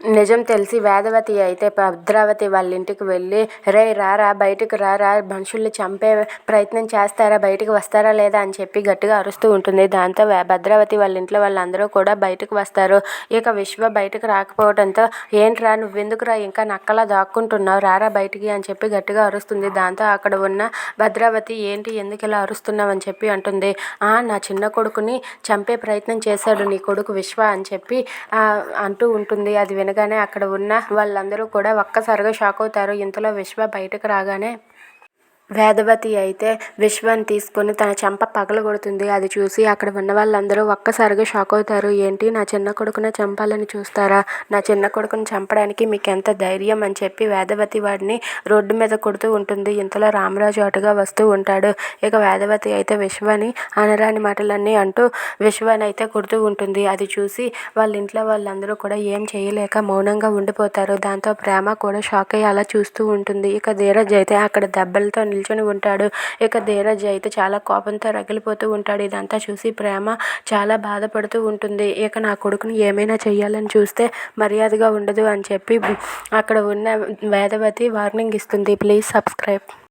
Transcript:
నిజం తెలిసి వేదవతి అయితే భద్రావతి వాళ్ళ ఇంటికి వెళ్ళి రే రారా బయటకు రారా మనుషుల్ని చంపే ప్రయత్నం చేస్తారా బయటకు వస్తారా లేదా? అని చెప్పి గట్టిగా అరుస్తూ ఉంటుంది. దాంతో భద్రావతి వాళ్ళ ఇంట్లో వాళ్ళందరూ కూడా బయటకు వస్తారు. ఇక విశ్వ బయటకు రాకపోవడంతో ఏంట్రా నువ్వెందుకురా ఇంకా నక్కలా దాక్కుంటున్నావు? రారా బయటికి అని చెప్పి గట్టిగా అరుస్తుంది. దాంతో అక్కడ ఉన్న భద్రావతి ఏంటి ఎందుకు ఇలా అరుస్తున్నావు? అని చెప్పి అంటుంది. ఆ నా చిన్న కొడుకుని చంపే ప్రయత్నం చేశాడు నీ కొడుకు విశ్వ అని చెప్పి అంటూ ఉంటుంది. అది వినగానే అక్కడ ఉన్న వాళ్ళందరూ కూడా ఒక్కసారిగా షాక్ అవుతారు. ఇంతలో విశ్వ బయటకు రాగానే వేదవతి అయితే విశ్వాన్ని తీసుకొని తన చెంప పగలగొడుతుంది. అది చూసి అక్కడ ఉన్న వాళ్ళందరూ ఒక్కసారిగా షాక్ అవుతారు. ఏంటి? నా చిన్న కొడుకునే చంపాలని చూస్తారా? నా చిన్న కొడుకుని చంపడానికి మీకు ఎంత ధైర్యం? అని చెప్పి వేదవతి వాడిని రోడ్డు మీద కొడుతూ ఉంటుంది. ఇంతలో రామరాజు అటుగా వస్తూ ఉంటాడు. ఇక వేదవతి అయితే విశ్వాని అనరాని మాటలన్నీ అంటూ విశ్వాన్ని అయితే కొడుతూ ఉంటుంది. అది చూసి వాళ్ళ ఇంట్లో వాళ్ళందరూ కూడా ఏం చేయలేక మౌనంగా ఉండిపోతారు. దాంతో ప్రేమ కూడా షాక్ అయ్యి అలా చూస్తూ ఉంటుంది. ఇక ధీరజ్ అయితే అక్కడ దెబ్బలతో నిల్చొని ఉంటాడు. ఇక ధీరజ్ అయితే చాలా కోపంతో రగిలిపోతూ ఉంటాడు. ఇదంతా చూసి ప్రేమ చాలా బాధపడుతూ ఉంటుంది. ఇక నా కొడుకుని ఏమైనా చేయాలని చూస్తే మర్యాదగా ఉండదు అని చెప్పి అక్కడ ఉన్న వేదవతి వార్నింగ్ ఇస్తుంది. Please subscribe.